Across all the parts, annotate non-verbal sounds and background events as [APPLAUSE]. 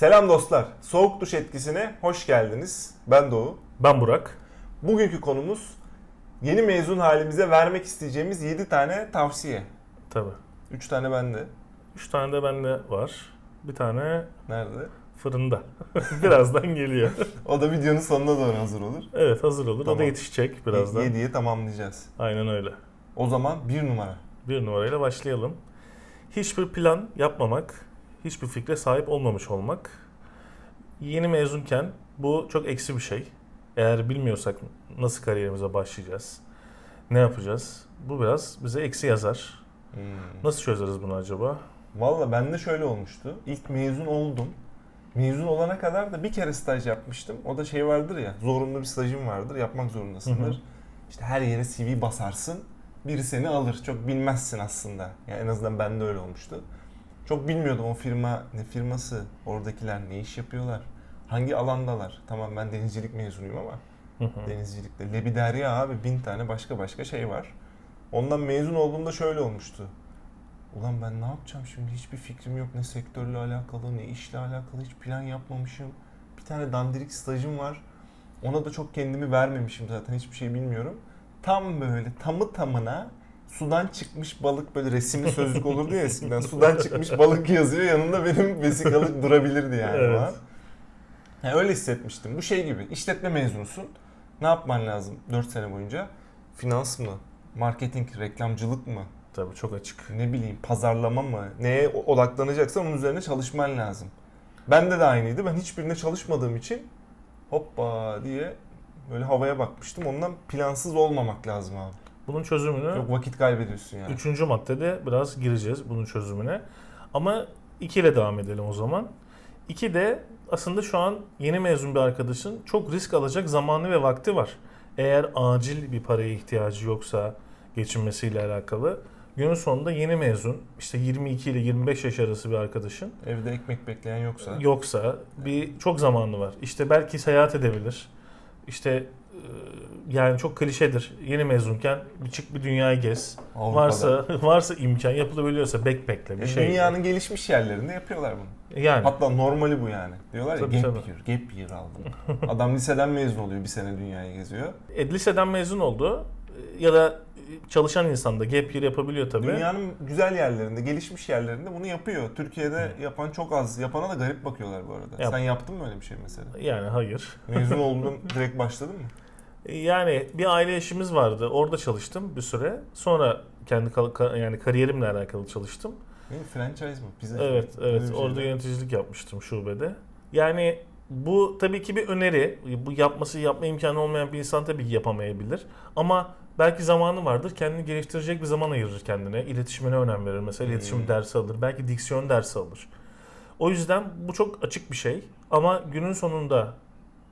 Selam dostlar. Soğuk duş etkisine hoş geldiniz. Ben Doğu. Ben Burak. Bugünkü konumuz yeni mezun halimize vermek isteyeceğimiz 7 tane tavsiye. Tabii. 3 tane bende. Üç tane de bende var. Bir tane Nerede? fırında. [LAUGHS] Birazdan geliyor. O da videonun sonuna doğru hazır olur. Evet hazır olur. O Tamam. da yetişecek birazdan. 7'ye tamamlayacağız. Aynen öyle. O zaman bir numara. Bir numarayla başlayalım. Hiçbir plan yapmamak, hiçbir fikre sahip olmamış olmak. Yeni mezunken bu çok eksi bir şey. Eğer bilmiyorsak nasıl kariyerimize başlayacağız, ne yapacağız? Bu biraz bize eksi yazar. Hmm. Nasıl çözeriz bunu acaba? Valla bende şöyle olmuştu. İlk mezun oldum. Mezun olana kadar da bir kere staj yapmıştım. O da şey vardır ya, zorunlu bir stajın vardır, yapmak zorundasındır. Hı hı. İşte her yere CV basarsın, biri seni alır. Çok bilmezsin aslında. Yani en azından bende öyle olmuştu. Çok bilmiyordum o firma ne firması, oradakiler ne iş yapıyorlar, hangi alandalar. Tamam ben denizcilik mezunuyum ama Hı hı. denizcilikte. Lebiderya abi bin tane başka başka şey var. Ondan mezun olduğumda şöyle olmuştu. Ulan ben ne yapacağım şimdi hiçbir fikrim yok ne sektörle alakalı ne işle alakalı hiç plan yapmamışım. Bir tane dandirik stajım var. Ona da çok kendimi vermemişim zaten hiçbir şey bilmiyorum. Tam böyle tamı tamına sudan çıkmış balık böyle resimli sözlük olurdu ya eskiden. Sudan çıkmış balık yazıyor yanında benim vesikalık durabilirdi yani Evet. an. Ha, öyle hissetmiştim. Bu şey gibi işletme mezunusun. Ne yapman lazım 4 sene boyunca? Finans mı? Marketing, reklamcılık mı? Tabii çok açık. Ne bileyim pazarlama mı? Neye odaklanacaksan onun üzerine çalışman lazım. Bende de aynıydı. Ben hiçbirine çalışmadığım için hoppa diye böyle havaya bakmıştım. Ondan plansız olmamak lazım abi. Bunun çözümünü Çok vakit kaybediyorsun yani. Üçüncü maddede biraz gireceğiz bunun çözümüne. Ama iki ile devam edelim o zaman. İki de aslında şu an yeni mezun bir arkadaşın çok risk alacak zamanı ve vakti var. Eğer acil bir paraya ihtiyacı yoksa geçinmesiyle alakalı. Günün sonunda yeni mezun işte 22 ile 25 yaş arası bir arkadaşın Evde ekmek bekleyen yoksa. yoksa bir çok zamanı var. İşte belki seyahat edebilir. İşte yani çok klişedir. Yeni mezunken bir çık bir dünyayı gez. Avrupa'da. Varsa [LAUGHS] varsa imkan yapılabiliyorsa backpack'le bir E, şey. Dünyanın gelişmiş yerlerinde yapıyorlar bunu. yani Hatta normali bu yani. Diyorlar ya Tabii, gap tabii. year, gap year aldım. [LAUGHS] Adam liseden mezun oluyor bir sene dünyayı geziyor. e, liseden mezun oldu E, ya da çalışan insan da gap year yapabiliyor tabii. Dünyanın güzel yerlerinde, gelişmiş yerlerinde bunu yapıyor. Türkiye'de yapan çok az. Yapana da garip bakıyorlar bu arada. Yap. Sen yaptın mı öyle bir şey mesela? Yani hayır. Mezun [LAUGHS] oldun direkt başladın mı? Yani bir aile işimiz vardı. Orada çalıştım bir süre. Sonra kendi ka- yani kariyerimle alakalı çalıştım. Ne, franchise mı? Pizza Evet, evet. bir Orada şeyler. yöneticilik yapmıştım şubede. Yani bu tabii ki bir öneri. Bu yapması yapma imkanı olmayan bir insan tabii ki yapamayabilir. Ama belki zamanı vardır. Kendini geliştirecek bir zaman ayırır kendine. İletişimine önem verir. Mesela iletişim Hmm. dersi alır. Belki diksiyon dersi alır. O yüzden bu çok açık bir şey. Ama günün sonunda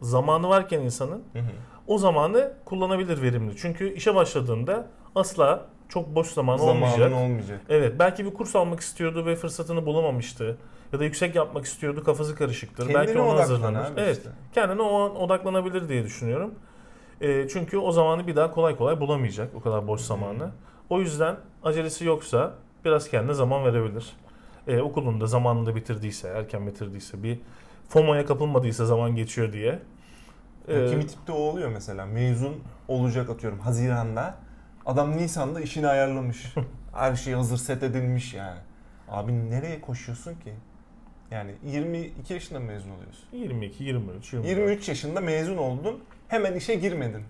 zamanı varken insanın Hı hı. O zamanı kullanabilir verimli. Çünkü işe başladığında asla çok boş zaman Zamanın olmayacak. olmayacak. Evet belki bir kurs almak istiyordu ve fırsatını bulamamıştı. Ya da yüksek yapmak istiyordu kafası karışıktır. Kendine belki ona hazırlanır. abi Evet işte. kendine o an odaklanabilir diye düşünüyorum. E, çünkü o zamanı bir daha kolay kolay bulamayacak o kadar boş zamanı. O yüzden acelesi yoksa biraz kendine zaman verebilir. E, okulunu da zamanında bitirdiyse, erken bitirdiyse, bir FOMO'ya kapılmadıysa zaman geçiyor diye. Ya E, Kimi tipte o oluyor mesela. Mezun olacak atıyorum Haziran'da. Adam Nisan'da işini ayarlamış. [LAUGHS] Her şey hazır set edilmiş yani. Abi nereye koşuyorsun ki? Yani 22 yaşında mezun oluyorsun. 22, 23, 24. 23 yaşında mezun oldun. Hemen işe girmedin.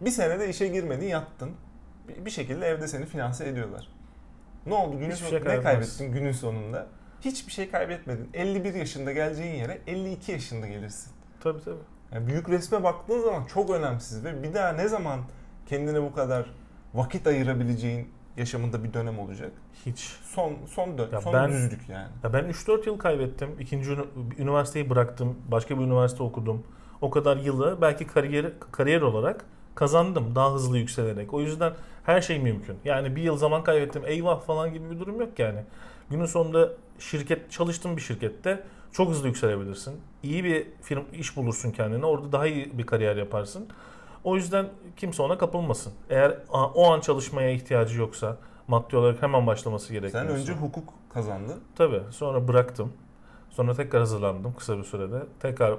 Bir senede işe girmedin yattın. Bir- şekilde evde seni finanse ediyorlar. Ne oldu? Günün Hiçbir son- şey ne kaybettin günün sonunda? Hiçbir şey kaybetmedin. 51 yaşında geleceğin yere 52 yaşında gelirsin. Tabii tabii. Yani büyük resme baktığın zaman çok önemsiz ve bir daha ne zaman kendine bu kadar vakit ayırabileceğin yaşamında bir dönem olacak. Hiç. Son son dön, Ya son ben- düzlük yani. Ya ben 3-4 yıl kaybettim. İkinci üniversiteyi bıraktım. Başka bir üniversite okudum. O kadar yılı belki kariyer kariyer olarak kazandım daha hızlı yükselerek. O yüzden her şey mümkün. Yani bir yıl zaman kaybettim eyvah falan gibi bir durum yok yani. Günün sonunda şirket çalıştığın bir şirkette çok hızlı yükselebilirsin. İyi bir firm iş bulursun kendine. Orada daha iyi bir kariyer yaparsın. O yüzden kimse ona kapılmasın. Eğer o an çalışmaya ihtiyacı yoksa maddi olarak hemen başlaması Sen gerekiyorsa. önce hukuk kazandın. Tabii sonra bıraktım. Sonra tekrar hazırlandım kısa bir sürede. Tekrar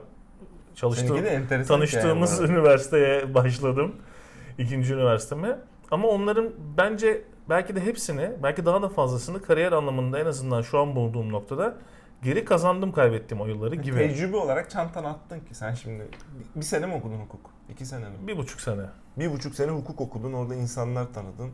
çalıştığım, tanıştığımız arada. üniversiteye [LAUGHS] başladım. İkinci üniversiteme. Ama onların bence belki de hepsini, belki daha da fazlasını kariyer anlamında en azından şu an bulunduğum noktada geri kazandım kaybettiğim o yılları gibi. Tecrübe olarak çantana attın ki sen şimdi bir sene mi okudun hukuk? İki sene mi? Bir buçuk sene. Bir buçuk sene hukuk okudun orada insanlar tanıdın.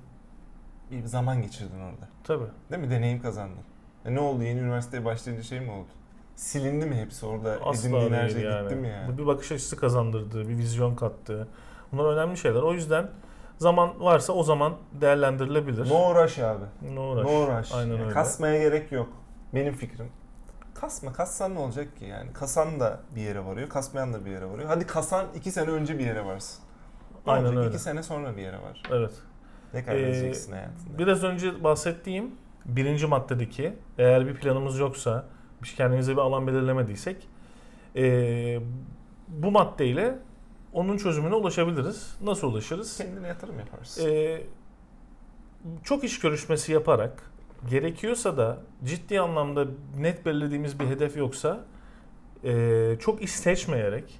Bir zaman geçirdin orada. Tabii. Değil mi? Deneyim kazandın. E ne oldu? Yeni üniversiteye başlayınca şey mi oldu? Silindi mi hepsi orada? Asla Edindiğin değil enerji yani. gitti mi yani? Bu Bir bakış açısı kazandırdı, bir vizyon kattı. Bunlar önemli şeyler. O yüzden zaman varsa o zaman değerlendirilebilir. No uğraş abi. Ne uğraş. No uğraş. Aynen Yani öyle. Kasmaya gerek yok. Benim fikrim. Kasma. Kassan ne olacak ki yani? Kasan da bir yere varıyor, kasmayan da bir yere varıyor. Hadi kasan iki sene önce bir yere varsın. Ne Aynen olacak? öyle. İki sene sonra bir yere var. Evet. Ne kaybedeceksin hayatında? Biraz önce bahsettiğim birinci maddedeki eğer bir planımız yoksa, biz kendimize bir alan belirlemediysek eee, bu maddeyle onun çözümüne ulaşabiliriz. Nasıl ulaşırız? Kendine yatırım yaparsın. Ee, çok iş görüşmesi yaparak gerekiyorsa da ciddi anlamda net belirlediğimiz bir hedef yoksa ee, çok iş seçmeyerek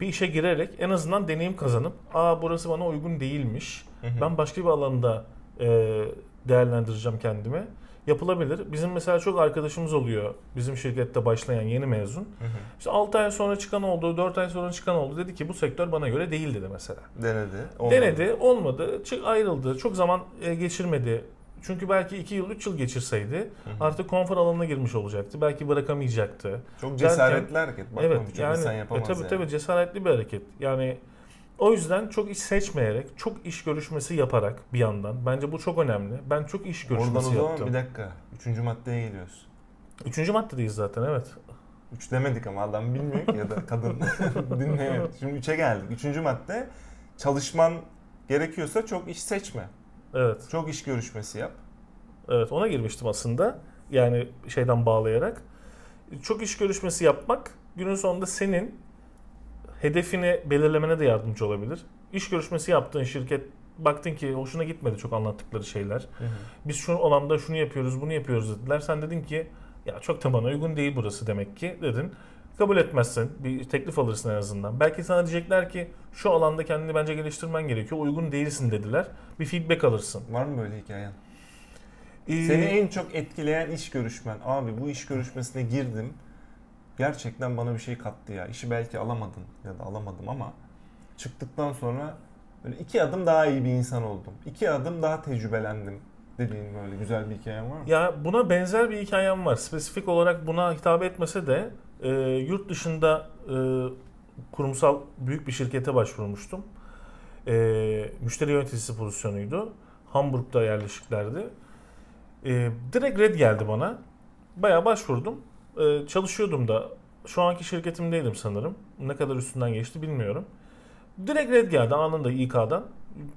bir işe girerek en azından deneyim kazanıp aa burası bana uygun değilmiş Hı hı. ben başka bir alanda ee, değerlendireceğim kendimi yapılabilir. Bizim mesela çok arkadaşımız oluyor bizim şirkette başlayan yeni mezun. Hı hı. İşte 6 ay sonra çıkan oldu, 4 ay sonra çıkan oldu. Dedi ki bu sektör bana göre değil dedi mesela. Denedi. olmadı. Denedi, olmadı, çık ayrıldı. Çok zaman e, geçirmedi. Çünkü belki 2 yıl, 3 yıl geçirseydi Hı hı. artık konfor alanına girmiş olacaktı. Belki bırakamayacaktı. Çok cesaretli hareket. Bakma evet, yani insan e, yapamaz tabii yani. tabii cesaretli bir hareket. Yani o yüzden çok iş seçmeyerek, çok iş görüşmesi yaparak bir yandan. Bence bu çok önemli. Ben çok iş Oradan o görüşmesi zaman yaptım. bir dakika. Üçüncü maddeye geliyoruz. Üçüncü maddedeyiz zaten evet. Üç demedik ama adam bilmiyor ki ya da kadın [LAUGHS] dinlemiyor. Şimdi üçe geldik. Üçüncü madde çalışman gerekiyorsa çok iş seçme. Evet. Çok iş görüşmesi yap. Evet ona girmiştim aslında. Yani şeyden bağlayarak. Çok iş görüşmesi yapmak günün sonunda senin hedefini belirlemene de yardımcı olabilir. İş görüşmesi yaptığın şirket baktın ki hoşuna gitmedi çok anlattıkları şeyler. Biz şu alanda şunu yapıyoruz, bunu yapıyoruz dediler. Sen dedin ki ya çok da bana uygun değil burası demek ki dedin. Kabul etmezsin. Bir teklif alırsın en azından. Belki sana diyecekler ki şu alanda kendini bence geliştirmen gerekiyor. Uygun değilsin dediler. Bir feedback alırsın. Var mı böyle hikayen? Ee, Seni en çok etkileyen iş görüşmen. Abi bu iş görüşmesine girdim. Gerçekten bana bir şey kattı ya. İşi belki alamadın ya da alamadım ama çıktıktan sonra böyle iki adım daha iyi bir insan oldum. İki adım daha tecrübelendim dediğin böyle güzel bir hikayen var mı? Ya buna benzer bir hikayem var. Spesifik olarak buna hitap etmese de e, yurt dışında e, kurumsal büyük bir şirkete başvurmuştum. E, müşteri yöneticisi pozisyonuydu. Hamburg'da yerleşiklerdi. E, direkt red geldi bana. Bayağı başvurdum. E, çalışıyordum da. Şu anki şirketimdeydim sanırım. Ne kadar üstünden geçti bilmiyorum. Direkt red geldi anında İK'dan.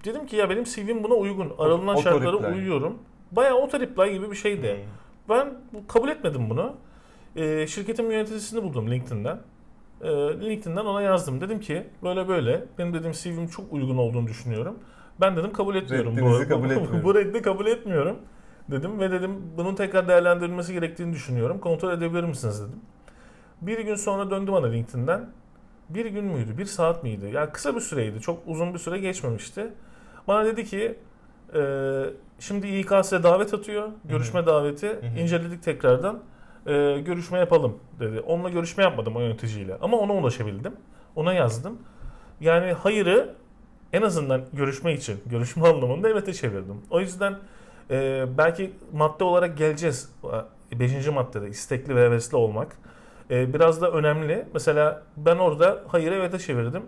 Dedim ki ya benim CV'm buna uygun. Aralınan Auto şartlara reply. uyuyorum. Bayağı auto reply gibi bir şeydi. Hmm. Ben bu- kabul etmedim bunu. Ee, şirketin yöneticisini buldum LinkedIn'den. Ee, LinkedIn'den ona yazdım. Dedim ki böyle böyle. Benim dedim CV'm çok uygun olduğunu düşünüyorum. Ben dedim kabul etmiyorum. Reddinizi kabul [LAUGHS] etmiyorum. bu reddi kabul etmiyorum. Dedim ve dedim bunun tekrar değerlendirilmesi gerektiğini düşünüyorum. Kontrol edebilir misiniz dedim. Bir gün sonra döndü bana LinkedIn'den. Bir gün müydü? Bir saat miydi? Ya kısa bir süreydi. Çok uzun bir süre geçmemişti. Bana dedi ki e, şimdi İK size davet atıyor. Görüşme daveti. hı. İnceledik tekrardan. E, görüşme yapalım dedi. Onunla görüşme yapmadım o yöneticiyle. Ama ona ulaşabildim. Ona yazdım. Yani hayırı en azından görüşme için, görüşme [LAUGHS] anlamında evete çevirdim. O yüzden e, belki madde olarak geleceğiz. Beşinci maddede istekli ve hevesli olmak. E, biraz da önemli. Mesela ben orada hayırı evete çevirdim.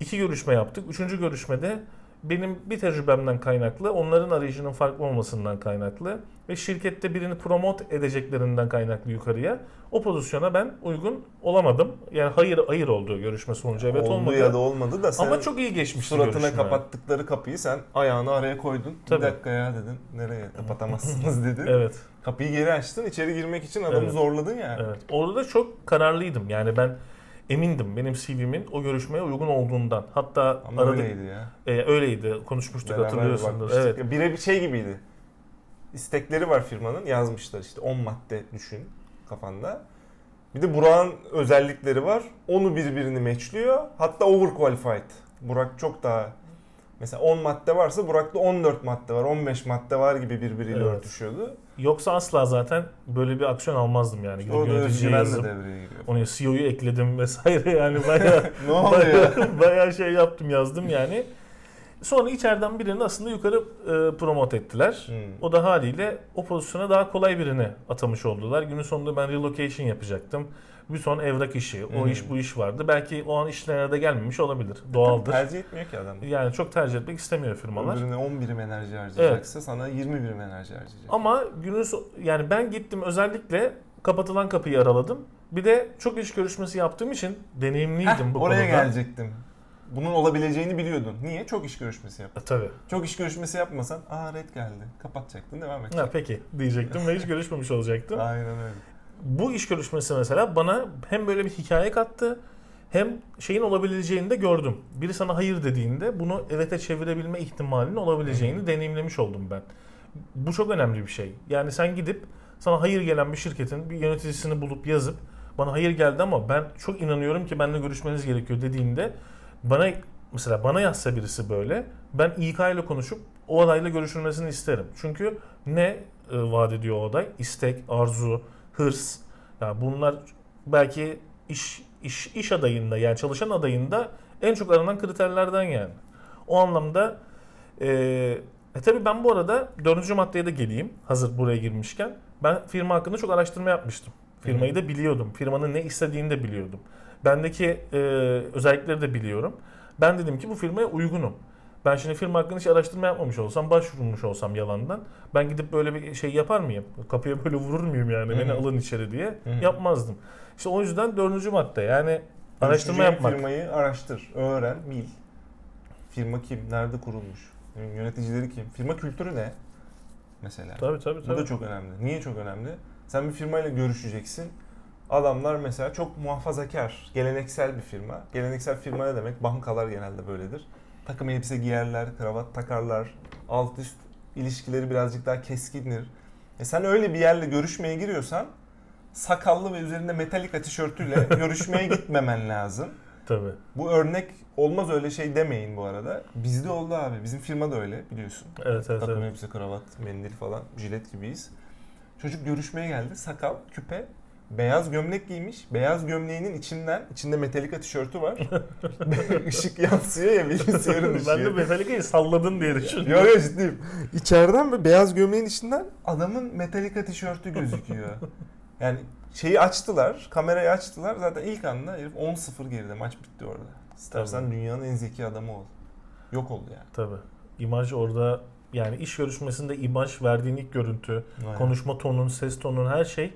İki görüşme yaptık. Üçüncü görüşmede benim bir tecrübemden kaynaklı, onların arayışının farklı olmasından kaynaklı ve şirkette birini promote edeceklerinden kaynaklı yukarıya o pozisyona ben uygun olamadım. Yani hayır hayır oldu görüşme sonucu evet oldu olmadı. ya da olmadı da sen Ama çok iyi geçmişti suratına görüşme. kapattıkları kapıyı sen ayağını araya koydun. Tabii. Bir dakika ya dedin. Nereye kapatamazsınız [LAUGHS] dedin. Evet. Kapıyı geri açtın. içeri girmek için adamı Evet. zorladın yani. Evet. Orada da çok kararlıydım. Yani ben emindim benim CV'min o görüşmeye uygun olduğundan. Hatta Ama aradık öyleydi ya. e, öyleydi. Konuşmuştuk Beraber hatırlıyorsundur. Evet. Ya Bire bir şey gibiydi. İstekleri var firmanın. Yazmışlar işte 10 madde düşün kafanda. Bir de Burak'ın özellikleri var. Onu birbirini matchliyor. Hatta overqualified. Burak çok daha mesela 10 madde varsa Burak'ta 14 madde var, 15 madde var gibi birbiriyle Evet. örtüşüyordu. Yoksa asla zaten böyle bir aksiyon almazdım yani. Gidip Orada yöneticiye özgüven de yazdım. devreye giriyor. Onu CEO'yu ekledim vesaire [LAUGHS] yani bayağı ne [LAUGHS] oluyor? bayağı, [LAUGHS] bayağı şey yaptım yazdım yani. Sonra içeriden birini aslında yukarı e, promote ettiler. Hmm. O da haliyle o pozisyona daha kolay birini atamış oldular. Günün sonunda ben relocation yapacaktım. Bir son evrak işi, o Hmm. iş bu iş vardı. Belki o an işlerine de gelmemiş olabilir. Doğaldır. Tercih etmiyor ki adam. Yani çok tercih etmek istemiyor firmalar. Öbürüne 10 birim enerji harcayacaksa sana 20 birim enerji harcayacak. Ama günün so- yani ben gittim özellikle kapatılan kapıyı araladım. Bir de çok iş görüşmesi yaptığım için deneyimliydim Heh, bu oraya konuda. gelecektim. Bunun olabileceğini biliyordun. Niye? Çok iş görüşmesi yaptın. E, tabii. Çok iş görüşmesi yapmasan, aa red geldi. Kapatacaktın, devam Ha, edecektin. peki diyecektim ve hiç görüşmemiş olacaktım. Aynen öyle. Bu iş görüşmesi mesela bana hem böyle bir hikaye kattı hem şeyin olabileceğini de gördüm. Biri sana hayır dediğinde bunu evete çevirebilme ihtimalinin olabileceğini deneyimlemiş oldum ben. Bu çok önemli bir şey. Yani sen gidip sana hayır gelen bir şirketin bir yöneticisini bulup yazıp bana hayır geldi ama ben çok inanıyorum ki benimle görüşmeniz gerekiyor dediğinde bana mesela bana yazsa birisi böyle ben İK ile konuşup o adayla görüşülmesini isterim. Çünkü ne e, vaat ediyor o aday? İstek, arzu, hırs. Yani bunlar belki iş iş iş adayında yani çalışan adayında en çok aranan kriterlerden yani. O anlamda e, e tabii ben bu arada dördüncü maddeye de geleyim hazır buraya girmişken. Ben firma hakkında çok araştırma yapmıştım. Firmayı da biliyordum. Firmanın ne istediğini de biliyordum. Bendeki e, özellikleri de biliyorum. Ben dedim ki bu firmaya uygunum. Ben şimdi firma hakkında hiç araştırma yapmamış olsam, başvurmuş olsam yalandan ben gidip böyle bir şey yapar mıyım? Kapıya böyle vurur muyum yani Hı beni alın içeri diye? Hı hı. Yapmazdım. İşte o yüzden dördüncü madde yani araştırma yapmak. firmayı araştır, öğren, bil. Firma kim, nerede kurulmuş, yöneticileri kim, firma kültürü ne? Mesela. Tabii tabii Bu tabii. da çok önemli. Niye çok önemli? Sen bir firmayla görüşeceksin. Adamlar mesela çok muhafazakar, geleneksel bir firma. Geleneksel firma ne demek? Bankalar genelde böyledir. Takım elbise giyerler, kravat takarlar. Alt üst ilişkileri birazcık daha keskindir. E sen öyle bir yerle görüşmeye giriyorsan sakallı ve üzerinde metalika tişörtüyle [LAUGHS] görüşmeye gitmemen lazım. Tabii. Bu örnek olmaz öyle şey demeyin bu arada. Bizde oldu abi. Bizim firma da öyle biliyorsun. Evet evet. Takım evet. elbise, kravat, mendil falan, jilet gibiyiz. Çocuk görüşmeye geldi. Sakal, küpe, beyaz gömlek giymiş. Beyaz gömleğinin içinden, içinde Metallica tişörtü var. [LAUGHS] Işık yansıyor ya bilgisayarın ışığı. ben de Metallica'yı salladın diye düşündüm. Yok yok ciddiyim. İçeriden ve beyaz gömleğin içinden adamın Metallica tişörtü gözüküyor. Yani şeyi açtılar, kamerayı açtılar. Zaten ilk anda herif 10-0 geride maç bitti orada. İstersen Tabii. dünyanın en zeki adamı ol. Yok oldu yani. Tabii. İmaj orada yani iş görüşmesinde imaj verdiğin ilk görüntü, Aynen. konuşma tonun, ses tonun her şey.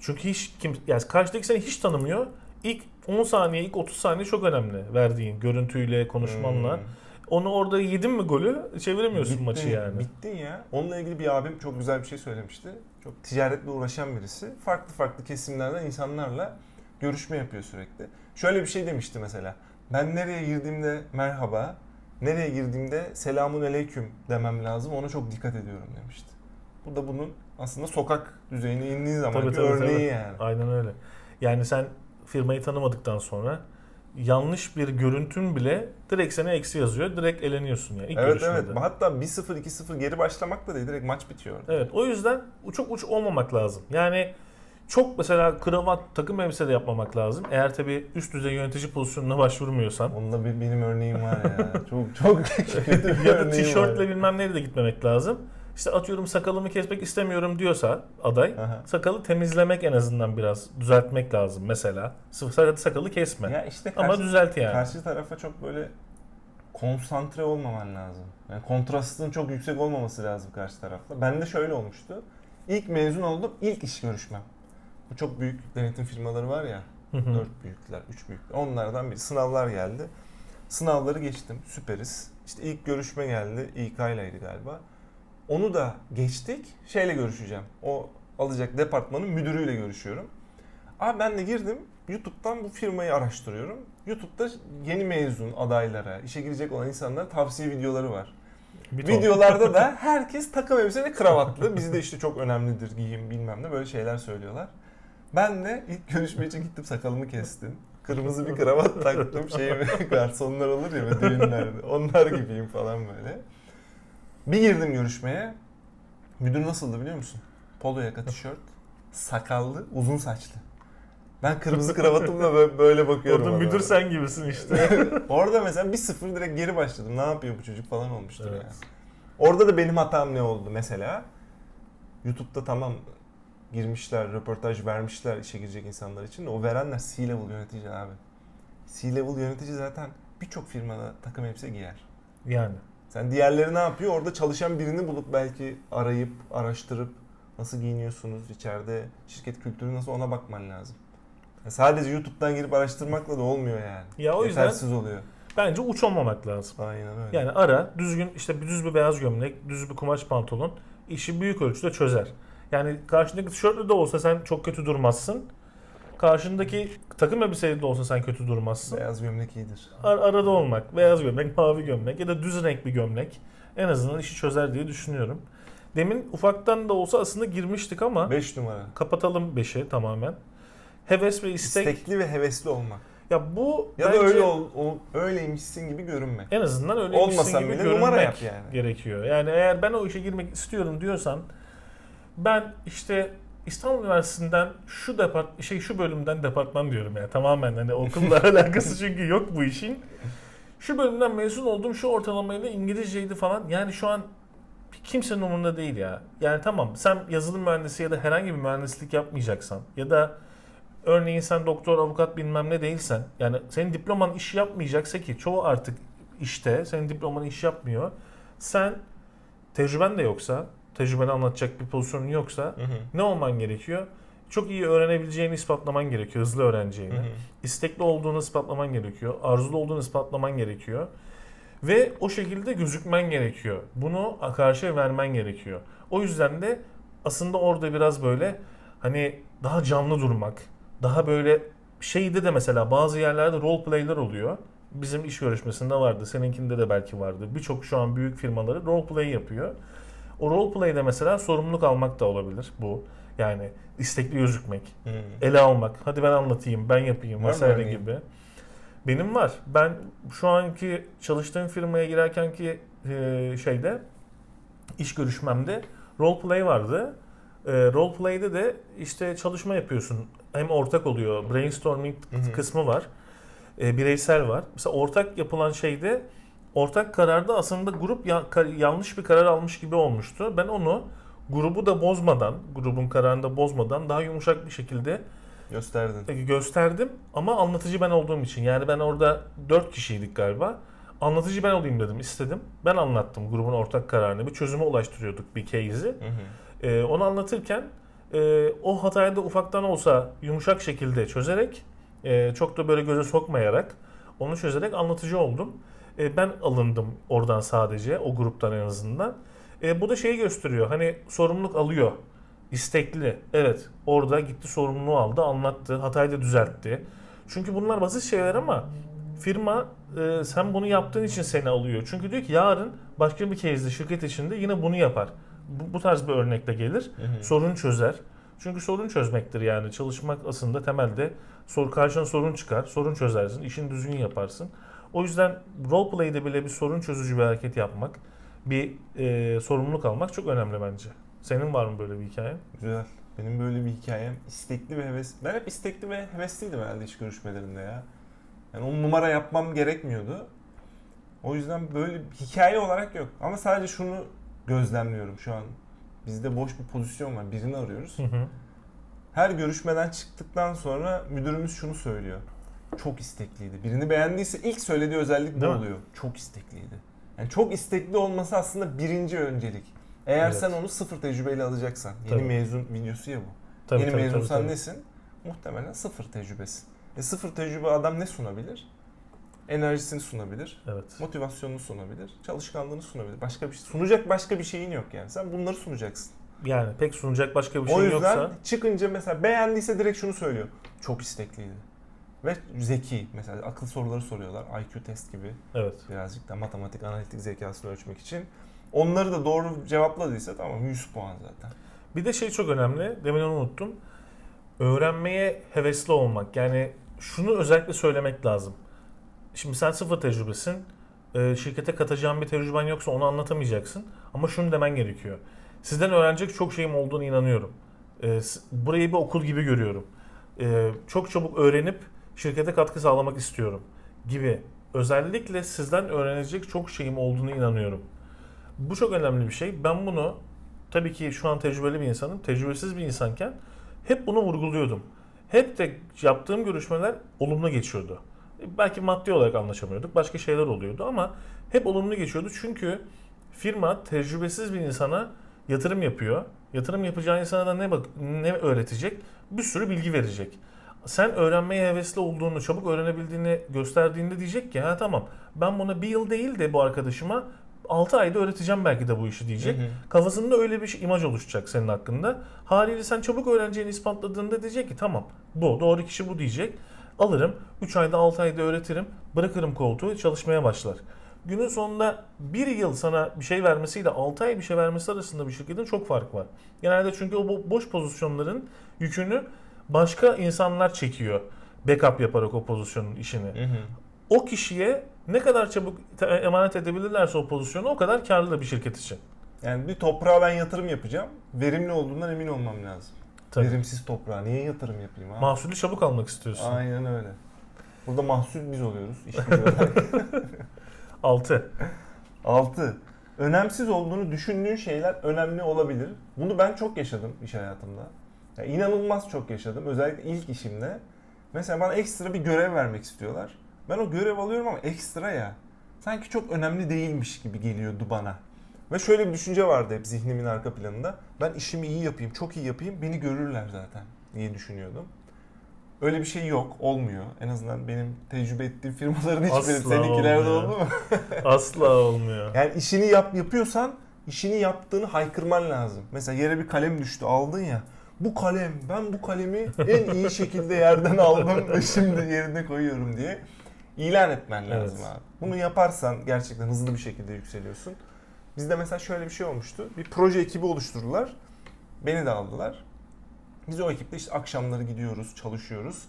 Çünkü hiç kim yani karşıdaki seni hiç tanımıyor. İlk 10 saniye, ilk 30 saniye çok önemli verdiğin görüntüyle, konuşmanla. Hmm. Onu orada yedin mi golü çeviremiyorsun Bitti, maçı yani. Bittin ya. Onunla ilgili bir abim çok güzel bir şey söylemişti. Çok ticaretle uğraşan birisi. Farklı farklı kesimlerden insanlarla görüşme yapıyor sürekli. Şöyle bir şey demişti mesela. Ben nereye girdiğimde merhaba, nereye girdiğimde selamun aleyküm demem lazım. Ona çok dikkat ediyorum demişti. Bu da bunun aslında sokak düzeyine indiği zaman Tabii, tabii, örneği tabii. yani. Aynen öyle. Yani sen firmayı tanımadıktan sonra yanlış bir görüntün bile direkt sana eksi yazıyor. Direkt eleniyorsun yani ilk Evet görüşmede. evet. Hatta 1-0 2-0 geri başlamak da değil. Direkt maç bitiyor. Evet o yüzden çok uç olmamak lazım. Yani çok mesela kravat takım elbise de yapmamak lazım. Eğer tabii üst düzey yönetici pozisyonuna başvurmuyorsan. Onda bir, benim örneğim var ya. [LAUGHS] çok çok [LAUGHS] kötü bir ya da tişörtle bilmem neyle de gitmemek lazım. İşte atıyorum sakalımı kesmek istemiyorum diyorsa aday Aha. sakalı temizlemek en azından biraz düzeltmek lazım mesela. Sadece sakalı kesme. Ya işte Ama karşı, düzelt yani. karşı tarafa çok böyle konsantre olmaman lazım. Yani kontrastın çok yüksek olmaması lazım karşı tarafla. Bende şöyle olmuştu. İlk mezun oldum, ilk iş görüşmem. Bu çok büyük denetim firmaları var ya. Hı hı. Dört büyükler, üç büyükler. Onlardan bir sınavlar geldi. Sınavları geçtim. Süperiz. İşte ilk görüşme geldi. İK ileydi galiba. Onu da geçtik. Şeyle görüşeceğim. O alacak departmanın müdürüyle görüşüyorum. Abi ben de girdim. YouTube'dan bu firmayı araştırıyorum. YouTube'da yeni mezun adaylara, işe girecek olan insanlara tavsiye videoları var. Bir. Videolarda da [LAUGHS] herkes takım elbise ve kravatlı. Bizde işte çok önemlidir giyim bilmem ne böyle şeyler söylüyorlar. Ben de ilk görüşme için gittim sakalımı kestim. Kırmızı bir kravat taktım. Şeyimi [LAUGHS] garsonlar olur ya düğünlerde. Onlar gibiyim falan böyle. Bir girdim görüşmeye. Müdür nasıldı biliyor musun? Polo yaka tişört, sakallı, uzun saçlı. Ben kırmızı kravatımla böyle, böyle bakıyorum. Orada müdür sen gibisin işte. [LAUGHS] Orada mesela bir sıfır direkt geri başladım. Ne yapıyor bu çocuk falan olmuştur Evet. yani. Orada da benim hatam ne oldu mesela? YouTube'da tamam girmişler, röportaj vermişler işe girecek insanlar için. O verenler C-level yönetici abi. C-level yönetici zaten birçok firmada takım elbise giyer. yani. Sen diğerleri ne yapıyor? Orada çalışan birini bulup belki arayıp, araştırıp nasıl giyiniyorsunuz, içeride şirket kültürü nasıl ona bakman lazım. Ya sadece YouTube'dan girip araştırmakla da olmuyor yani. Ya o yüzden Yetersiz oluyor. bence uç olmamak lazım. Aynen öyle. Yani ara düzgün işte bir düz bir beyaz gömlek, düz bir kumaş pantolon işi büyük ölçüde çözer. Yani karşındaki tişörtlü de olsa sen çok kötü durmazsın. Karşındaki takım elbiseyle de olsa sen kötü durmazsın. Beyaz gömlek iyidir. Ar- arada olmak, beyaz gömlek, mavi gömlek ya da düz renk bir gömlek en azından işi çözer diye düşünüyorum. Demin ufaktan da olsa aslında girmiştik ama 5 numara. kapatalım 5'i tamamen. Heves ve istek. İstekli ve hevesli olmak. Ya bu Ya bence da öyle ol, ol- öyleymişsin gibi görünme. en azından öyle Olmasan gibi bile görünmek numara yap yani. gerekiyor. Yani eğer ben o işe girmek istiyorum diyorsan ben işte İstanbul Üniversitesi'nden şu depart şey şu bölümden departman diyorum ya tamamen hani okulla [LAUGHS] alakası çünkü yok bu işin. Şu bölümden mezun oldum şu ortalamayla İngilizceydi falan. Yani şu an kimsenin umurunda değil ya. Yani tamam sen yazılım mühendisi ya da herhangi bir mühendislik yapmayacaksan ya da örneğin sen doktor, avukat bilmem ne değilsen yani senin diploman iş yapmayacaksa ki çoğu artık işte senin diploman iş yapmıyor. Sen tecrüben de yoksa, tecrübeni anlatacak bir pozisyonun yoksa Hı hı. ne olman gerekiyor? Çok iyi öğrenebileceğini ispatlaman gerekiyor, hızlı öğreneceğini. Hı hı. İstekli olduğunu ispatlaman gerekiyor. Arzulu olduğunu ispatlaman gerekiyor. Ve o şekilde gözükmen gerekiyor. Bunu karşıya vermen gerekiyor. O yüzden de aslında orada biraz böyle hani daha canlı durmak, daha böyle şeyde de mesela bazı yerlerde role play'ler oluyor. Bizim iş görüşmesinde vardı, seninkinde de belki vardı. Birçok şu an büyük firmaları role play yapıyor. O role play'de mesela sorumluluk almak da olabilir bu. Yani istekli gözükmek Hı. ele almak. Hadi ben anlatayım, ben yapayım Var vesaire gibi. Benim var. Ben şu anki çalıştığım firmaya girerkenki e, şeyde iş görüşmemde role play vardı. E, role play'de de işte çalışma yapıyorsun. Hem ortak oluyor. Brainstorming Hı hı. kısmı var. E, bireysel var. Mesela ortak yapılan şeyde ortak kararda aslında grup ya- kar- yanlış bir karar almış gibi olmuştu. Ben onu grubu da bozmadan, grubun kararını da bozmadan daha yumuşak bir şekilde Gösterdin. e, gösterdim ama anlatıcı ben olduğum için. Yani ben orada 4 kişiydik galiba. Anlatıcı ben olayım dedim, istedim. Ben anlattım grubun ortak kararını. Bir çözüme ulaştırıyorduk bir case'i. Hı hı. Ee, onu anlatırken e, o hatayı da ufaktan olsa yumuşak şekilde çözerek, e, çok da böyle göze sokmayarak onu çözerek anlatıcı oldum. E, ben alındım oradan sadece, o gruptan en azından. E, bu da şeyi gösteriyor, hani sorumluluk alıyor, istekli. Evet, orada gitti sorumluluğu aldı, anlattı, hatayı da düzeltti. Çünkü bunlar basit şeyler ama firma e, sen bunu yaptığın için seni alıyor. Çünkü diyor ki yarın başka bir case'de şirket içinde yine bunu yapar. Bu, bu tarz bir örnekle gelir. Hı hı. Sorun çözer. Çünkü sorun çözmektir yani. Çalışmak aslında temelde sor, karşına sorun çıkar. Sorun çözersin. işini düzgün yaparsın. O yüzden role play'de bile bir sorun çözücü bir hareket yapmak, bir e, sorumluluk almak çok önemli bence. Senin var mı böyle bir hikayen? Güzel. Benim böyle bir hikayem istekli ve heves. Ben hep istekli ve hevesliydim herhalde iş görüşmelerinde ya. Yani o numara yapmam gerekmiyordu. O yüzden böyle bir hikaye olarak yok. Ama sadece şunu gözlemliyorum şu an. Bizde boş bir pozisyon var. Birini arıyoruz. Hı hı. Her görüşmeden çıktıktan sonra müdürümüz şunu söylüyor. Çok istekliydi. Birini beğendiyse ilk söylediği özellik bu Değil mi? oluyor. Çok istekliydi. Yani çok istekli olması aslında birinci öncelik. Eğer Evet. sen onu sıfır tecrübeyle alacaksan. Yeni Tabii. mezun videosu ya bu. Tabii, Yeni tabii, mezunsan tabii, tabii. nesin? Muhtemelen sıfır tecrübesin. E sıfır tecrübe adam ne sunabilir? Enerjisini sunabilir. Evet. Motivasyonunu sunabilir. Çalışkanlığını sunabilir. Başka bir şey. Sunacak başka bir şeyin yok yani. Sen bunları sunacaksın. Yani pek sunacak başka bir o şey yüzden yoksa çıkınca mesela beğendiyse direkt şunu söylüyor. Çok istekliydi. Ve zeki. Mesela akıl soruları soruyorlar. IQ test gibi. evet. Birazcık da matematik, analitik zekasını ölçmek için. Onları da doğru cevapladıysa tamam 100 puan zaten. Bir de şey çok önemli. Demin onu unuttum. öğrenmeye hevesli olmak. Yani şunu özellikle söylemek lazım. Şimdi sen sıfır tecrübesin. Ee, şirkete katacağın bir tecrüben yoksa onu anlatamayacaksın. Ama şunu demen gerekiyor. Sizden öğrenecek çok şeyim olduğunu inanıyorum. Ee, burayı bir okul gibi görüyorum. Ee, çok çabuk öğrenip şirkete katkı sağlamak istiyorum gibi. Özellikle sizden öğrenecek çok şeyim olduğunu inanıyorum. Bu çok önemli bir şey. Ben bunu tabii ki şu an tecrübeli bir insanım. Tecrübesiz bir insanken hep bunu vurguluyordum. Hep de yaptığım görüşmeler olumlu geçiyordu. Belki maddi olarak anlaşamıyorduk. Başka şeyler oluyordu ama hep olumlu geçiyordu. Çünkü firma tecrübesiz bir insana yatırım yapıyor. Yatırım yapacağı insana da ne bak ne öğretecek? Bir sürü bilgi verecek. Sen öğrenmeye hevesli olduğunu, çabuk öğrenebildiğini gösterdiğinde diyecek ki ha tamam ben buna bir yıl değil de bu arkadaşıma 6 ayda öğreteceğim belki de bu işi diyecek. Hı hı. Kafasında öyle bir şey, imaj oluşacak senin hakkında. Haliyle sen çabuk öğreneceğini ispatladığında diyecek ki tamam bu doğru kişi bu diyecek. Alırım 3 ayda 6 ayda öğretirim bırakırım koltuğu çalışmaya başlar. Günün sonunda bir yıl sana bir şey vermesiyle 6 ay bir şey vermesi arasında bir şirketin çok fark var. Genelde çünkü o bo- boş pozisyonların yükünü başka insanlar çekiyor. Backup yaparak o pozisyonun işini. Hı hı. O kişiye ne kadar çabuk emanet edebilirlerse o pozisyonu o kadar karlı bir şirket için. Yani bir toprağa ben yatırım yapacağım. Verimli olduğundan emin olmam lazım. Tabii. Verimsiz toprağa niye yatırım yapayım abi? Mahsulü çabuk almak istiyorsun. Aynen öyle. Burada mahsul biz oluyoruz. iş gücü [LAUGHS] olarak. 6. 6. Önemsiz olduğunu düşündüğün şeyler önemli olabilir. Bunu ben çok yaşadım iş hayatımda. Ya inanılmaz çok yaşadım. Özellikle ilk işimde. Mesela bana ekstra bir görev vermek istiyorlar. Ben o görev alıyorum ama ekstra ya. Sanki çok önemli değilmiş gibi geliyordu bana. Ve şöyle bir düşünce vardı hep zihnimin arka planında. Ben işimi iyi yapayım, çok iyi yapayım, beni görürler zaten diye düşünüyordum. Öyle bir şey yok, olmuyor. En azından benim tecrübe ettiğim firmaların hiçbiri. Asla Seninkilerde olmuyor. oldu mu? [LAUGHS] Asla olmuyor. Yani işini yap yapıyorsan işini yaptığını haykırman lazım. Mesela yere bir kalem düştü aldın ya. Bu kalem ben bu kalemi en iyi şekilde yerden aldım ve şimdi yerine koyuyorum diye ilan etmen lazım Evet. abi. Bunu yaparsan gerçekten hızlı bir şekilde yükseliyorsun. Bizde mesela şöyle bir şey olmuştu. Bir proje ekibi oluşturdular. Beni de aldılar. Biz o ekiple işte akşamları gidiyoruz, çalışıyoruz.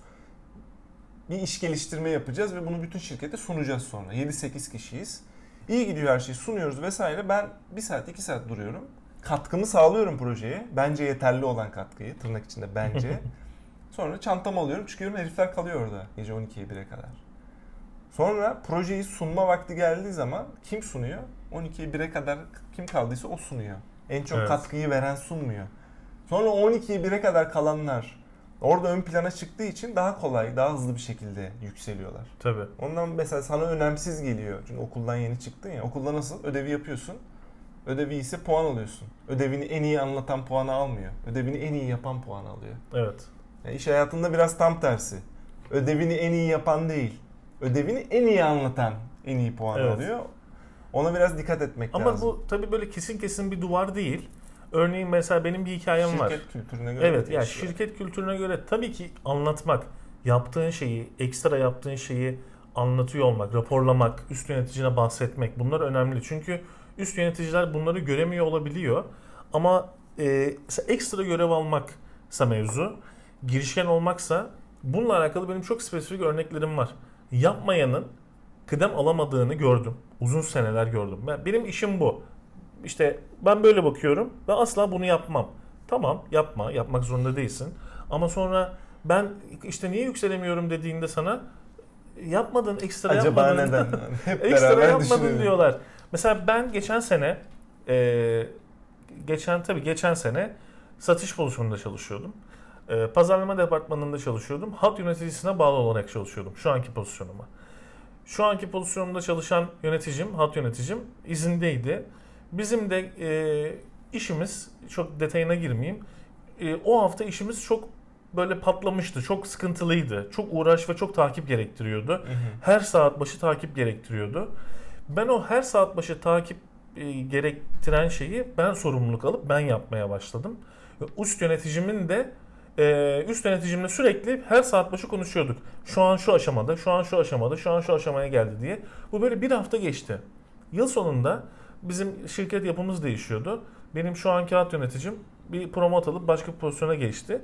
Bir iş geliştirme yapacağız ve bunu bütün şirkete sunacağız sonra. 7-8 kişiyiz. İyi gidiyor her şey sunuyoruz vesaire. Ben bir saat iki saat duruyorum. Katkımı sağlıyorum projeye. Bence yeterli olan katkıyı. Tırnak içinde bence. [LAUGHS] Sonra çantamı alıyorum çıkıyorum herifler kalıyor orada gece 12'ye 1'e kadar. Sonra projeyi sunma vakti geldiği zaman kim sunuyor? 12'ye 1'e kadar kim kaldıysa o sunuyor. En çok Evet. katkıyı veren sunmuyor. Sonra 12'ye 1'e kadar kalanlar orada ön plana çıktığı için daha kolay, daha hızlı bir şekilde yükseliyorlar. Tabii. Ondan mesela sana önemsiz geliyor. Çünkü okuldan yeni çıktın ya. Okulda nasıl? Ödevi yapıyorsun. Ödevi ise puan alıyorsun. Ödevini en iyi anlatan puanı almıyor. Ödevini en iyi yapan puan alıyor. Evet. Yani iş hayatında biraz tam tersi. Ödevini en iyi yapan değil. Ödevini en iyi anlatan en iyi puan Evet. alıyor. Ona biraz dikkat etmek Ama lazım. bu tabii böyle kesin kesin bir duvar değil. Örneğin mesela benim bir hikayem var. Şirket kültürüne göre Evet yani değişiyor. şirket kültürüne göre tabii ki anlatmak, yaptığın şeyi, ekstra yaptığın şeyi anlatıyor olmak, raporlamak, üst yöneticine bahsetmek bunlar önemli. Çünkü üst yöneticiler bunları göremiyor olabiliyor. Ama e, ekstra görev almaksa mevzu, girişken olmaksa bununla alakalı benim çok spesifik örneklerim var. Yapmayanın kıdem alamadığını gördüm. Uzun seneler gördüm. Ben, benim işim bu. İşte ben böyle bakıyorum ve asla bunu yapmam. Tamam yapma, yapmak zorunda değilsin. Ama sonra ben işte niye yükselemiyorum dediğinde sana yapmadın, ekstra Acaba yapmadın. neden? Yani [LAUGHS] Hep ekstra yapmadın diyorlar. Mesela ben geçen sene e, geçen tabii geçen sene satış pozisyonunda çalışıyordum. E, pazarlama departmanında çalışıyordum. Hat yöneticisine bağlı olarak çalışıyordum şu anki pozisyonuma. Şu anki pozisyonumda çalışan yöneticim, hat yöneticim izindeydi. Bizim de e, işimiz, çok detayına girmeyeyim. E, o hafta işimiz çok böyle patlamıştı, çok sıkıntılıydı. Çok uğraş ve çok takip gerektiriyordu. Hı hı. Her saat başı takip gerektiriyordu. Ben o her saat başı takip e, gerektiren şeyi ben sorumluluk alıp ben yapmaya başladım. Üst yöneticimin de e, üst yöneticimle sürekli her saat başı konuşuyorduk. Şu an şu aşamada, şu an şu aşamada, şu an şu aşamaya geldi diye. Bu böyle bir hafta geçti. Yıl sonunda bizim şirket yapımız değişiyordu. Benim şu anki hat yöneticim bir promote alıp başka bir pozisyona geçti.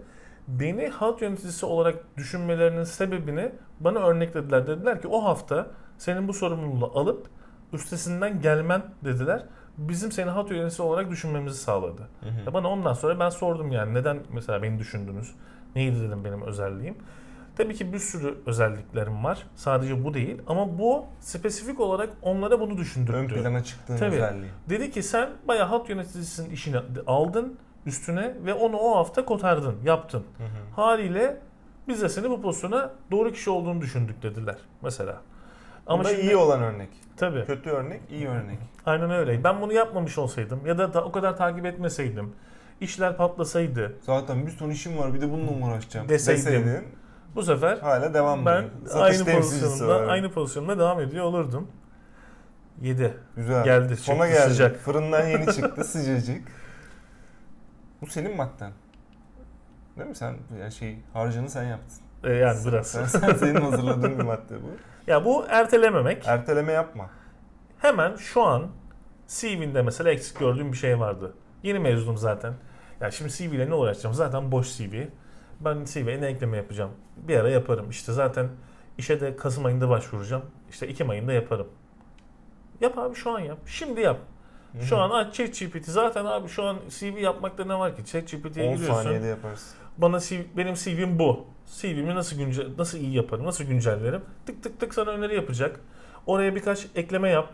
Beni halk yöneticisi olarak düşünmelerinin sebebini bana örneklediler. Dediler ki o hafta senin bu sorumluluğu alıp üstesinden gelmen dediler. Bizim seni halk yöneticisi olarak düşünmemizi sağladı. Ya bana ondan sonra ben sordum yani neden mesela beni düşündünüz? Neydi dedim benim özelliğim. Tabii ki bir sürü özelliklerim var. Sadece bu değil ama bu spesifik olarak onlara bunu düşündürttü. Ön plana çıktığın Tabii. özelliği. Dedi ki sen bayağı halk yöneticisinin işini aldın üstüne ve onu o hafta kotardın, yaptın. Hı hı. Haliyle biz de seni bu pozisyona doğru kişi olduğunu düşündük dediler mesela. Ama şimdi- iyi olan örnek. Tabii. Kötü örnek, iyi örnek. Aynen öyle. Ben bunu yapmamış olsaydım ya da, o kadar takip etmeseydim, işler patlasaydı Zaten bir ton işim var bir de bununla mı uğraşacağım Deseydim. deseydin bu sefer hala devam ben. Satış aynı pozisyonda aynı pozisyonda devam ediyor olurdum. 7. Güzel. Geldi, Sona geldi. sıcak. Fırından yeni [LAUGHS] çıktı sıcacık. Bu senin madden. Değil mi sen yani şey harcını sen yaptın. Ee, yani biraz. Sen, sen senin [LAUGHS] hazırladığın bir madde bu. ya bu ertelememek. Erteleme yapma. Hemen şu an CV'nde mesela eksik gördüğüm bir şey vardı. Yeni mezunum zaten. Ya şimdi CV ile ne uğraşacağım? Zaten boş CV. Ben CV'ye ne ekleme yapacağım? Bir ara yaparım. İşte zaten işe de Kasım ayında başvuracağım. İşte Ekim ayında yaparım. Yap abi şu an yap. Şimdi yap. Şu an aç ChatGPT. Zaten abi şu an CV yapmakta ne var ki? ChatGPT'ye 10 giriyorsun. saniyede yaparsın. Bana CV, benim CV'm bu. CV'mi nasıl günce, nasıl iyi yaparım, nasıl güncellerim? Tık tık tık sana öneri yapacak. Oraya birkaç ekleme yap.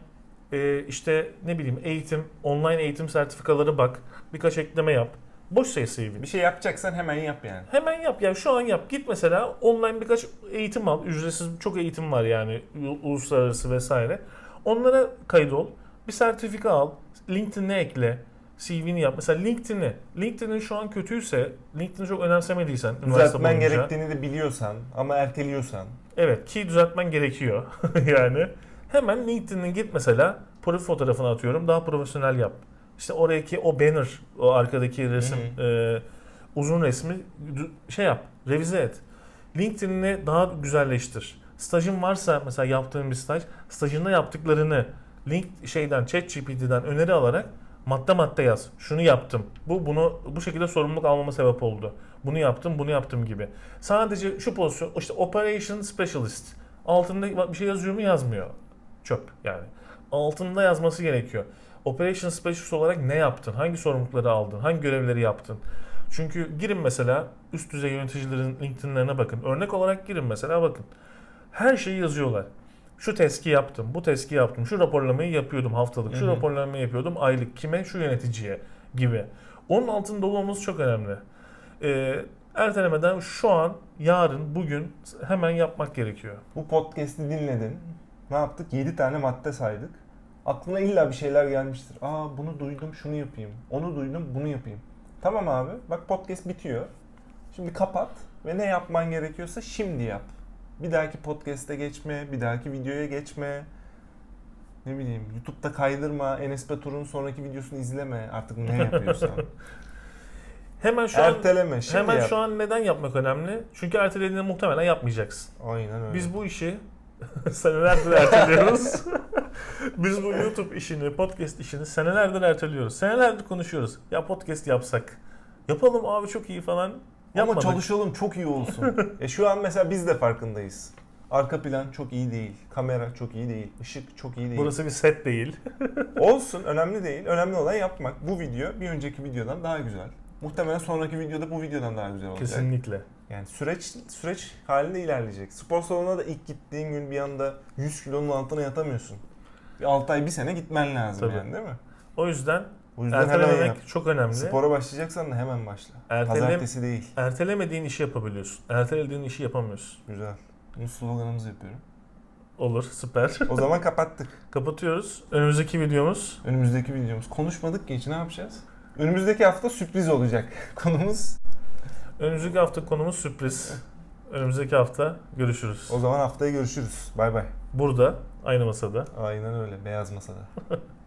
Ee, işte ne bileyim eğitim, online eğitim sertifikaları bak. Birkaç ekleme yap. Boş şey CV. Bir şey yapacaksan hemen yap yani. Hemen yap ya şu an yap. Git mesela online birkaç eğitim al. Ücretsiz çok eğitim var yani uluslararası vesaire. Onlara kaydol. Bir sertifika al. LinkedIn'e ekle. CV'ni yap. Mesela LinkedIn'i. LinkedIn'in şu an kötüyse, LinkedIn'i çok önemsemediysen Düzeltmen gerektiğini de biliyorsan ama erteliyorsan. Evet ki düzeltmen gerekiyor [LAUGHS] yani. Hemen LinkedIn'e git mesela profil fotoğrafını atıyorum daha profesyonel yap. İşte oradaki o banner, o arkadaki resim, e, uzun resmi şey yap, revize et. LinkedIn'ini daha güzelleştir. Stajın varsa mesela yaptığın bir staj, stajında yaptıklarını link şeyden ChatGPT'den öneri alarak madde madde yaz. Şunu yaptım. Bu bunu bu şekilde sorumluluk almama sebep oldu. Bunu yaptım, bunu yaptım gibi. Sadece şu pozisyon işte operation specialist. Altında bir şey yazıyor mu yazmıyor. Çöp yani. Altında yazması gerekiyor. Operation specialist olarak ne yaptın? Hangi sorumlulukları aldın? Hangi görevleri yaptın? Çünkü girin mesela üst düzey yöneticilerin LinkedIn'lerine bakın. Örnek olarak girin mesela bakın. Her şeyi yazıyorlar. Şu teski yaptım, bu teski yaptım, şu raporlamayı yapıyordum haftalık, şu raporlamayı yapıyordum aylık, kime, şu yöneticiye gibi. Onun altında olması çok önemli. Ee, ertelemeden şu an, yarın, bugün hemen yapmak gerekiyor. Bu podcast'i dinledin. Ne yaptık? 7 tane madde saydık. Aklına illa bir şeyler gelmiştir. Aa bunu duydum şunu yapayım. Onu duydum bunu yapayım. Tamam abi. Bak podcast bitiyor. Şimdi kapat ve ne yapman gerekiyorsa şimdi yap. Bir dahaki podcast'e geçme, bir dahaki videoya geçme. Ne bileyim YouTube'da kaydırma, Enes Batur'un sonraki videosunu izleme. Artık ne yapıyorsan. [LAUGHS] Hemen şu an Erteleme, şimdi hemen yap. şu an neden yapmak önemli? Çünkü ertelediğinde muhtemelen yapmayacaksın. Aynen öyle. Biz bu işi [LAUGHS] senelerdir erteliyoruz. [LAUGHS] Biz bu YouTube işini, podcast işini senelerdir erteliyoruz. Senelerdir konuşuyoruz. Ya podcast yapsak. Yapalım abi çok iyi falan. Ama Yapmadık. çalışalım çok iyi olsun. [LAUGHS] e şu an mesela biz de farkındayız. Arka plan çok iyi değil. Kamera çok iyi değil. ışık çok iyi değil. Burası bir set değil. [LAUGHS] Olsun önemli değil. Önemli olan yapmak. Bu video bir önceki videodan daha güzel. Muhtemelen sonraki videoda bu videodan daha güzel olacak. Kesinlikle. Yani süreç süreç halinde ilerleyecek. Spor salonuna da ilk gittiğin gün bir anda 100 kilonun altına yatamıyorsun. Bir 6 ay bir sene gitmen lazım Tabii. yani değil mi? O yüzden O yüzden hemen yap. ertelememek çok önemli. Spora başlayacaksan da hemen başla. Ertelem- Pazartesi değil. Ertelemediğin işi yapabiliyorsun. Ertelediğin işi yapamıyorsun. Güzel. Bunu sloganımızı yapıyorum. Olur, süper. O zaman kapattık. [LAUGHS] Kapatıyoruz. Önümüzdeki videomuz Önümüzdeki videomuz. Konuşmadık ki hiç ne yapacağız? Önümüzdeki hafta sürpriz olacak. [LAUGHS] Konumuz Önümüzdeki hafta konumuz sürpriz. Önümüzdeki hafta görüşürüz. o zaman haftaya görüşürüz. Bay bay. Burada, aynı masada. Aynen öyle. Beyaz masada. [LAUGHS]